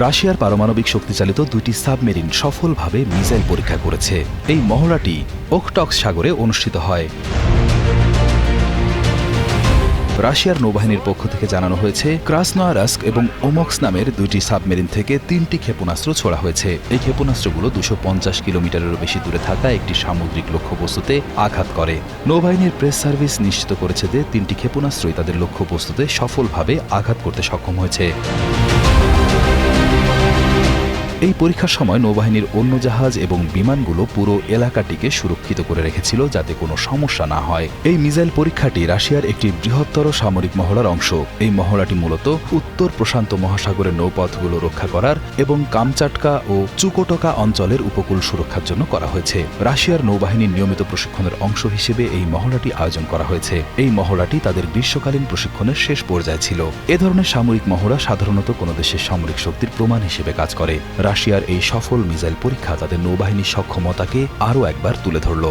রাশিয়ার পারমাণবিক শক্তিচালিত দুটি সাবমেরিন সফলভাবে মিসাইল পরীক্ষা করেছে। এই মহড়াটি ওকটক্স সাগরে অনুষ্ঠিত হয়। রাশিয়ার নৌবাহিনীর পক্ষ থেকে জানানো হয়েছে, ক্রাসনোয়ারাস্ক এবং ওমক্স নামের দুইটি সাবমেরিন থেকে তিনটি ক্ষেপণাস্ত্র ছোড়া হয়েছে। এই ক্ষেপণাস্ত্রগুলো দুশো পঞ্চাশ কিলোমিটারেরও বেশি দূরে থাকা একটি সামুদ্রিক লক্ষ্যবস্তুতে আঘাত করে। নৌবাহিনীর প্রেস সার্ভিস নিশ্চিত করেছে যে তিনটি ক্ষেপণাস্ত্রই তাদের লক্ষ্যবস্তুতে সফলভাবে আঘাত করতে সক্ষম হয়েছে। এই পরীক্ষার সময় নৌবাহিনীর অন্য জাহাজ এবং বিমানগুলো পুরো এলাকাটিকে সুরক্ষিত করে রেখেছিল যাতে কোনো সমস্যা না হয়। এই মিসাইল পরীক্ষাটি রাশিয়ার একটি বৃহত্তর সামরিক মহড়ার অংশ। এই মহড়াটি মূলত উত্তর প্রশান্ত মহাসাগরের নৌপথগুলো রক্ষা করার এবং কামচাটকা ও চুকোটকা অঞ্চলের উপকূল সুরক্ষার জন্য করা হয়েছে। রাশিয়ার নৌবাহিনীর নিয়মিত প্রশিক্ষণের অংশ হিসেবে এই মহড়াটি আয়োজন করা হয়েছে। এই মহড়াটি তাদের গ্রীষ্মকালীন প্রশিক্ষণের শেষ পর্যায়ে ছিল। এ ধরনের সামরিক মহড়া সাধারণত কোনো দেশের সামরিক শক্তির প্রমাণ হিসেবে কাজ করে। রাশিয়ার এই সফল মিসাইল পরীক্ষা তাদের নৌবাহিনীর সক্ষমতাকে আরও একবার তুলে ধরল।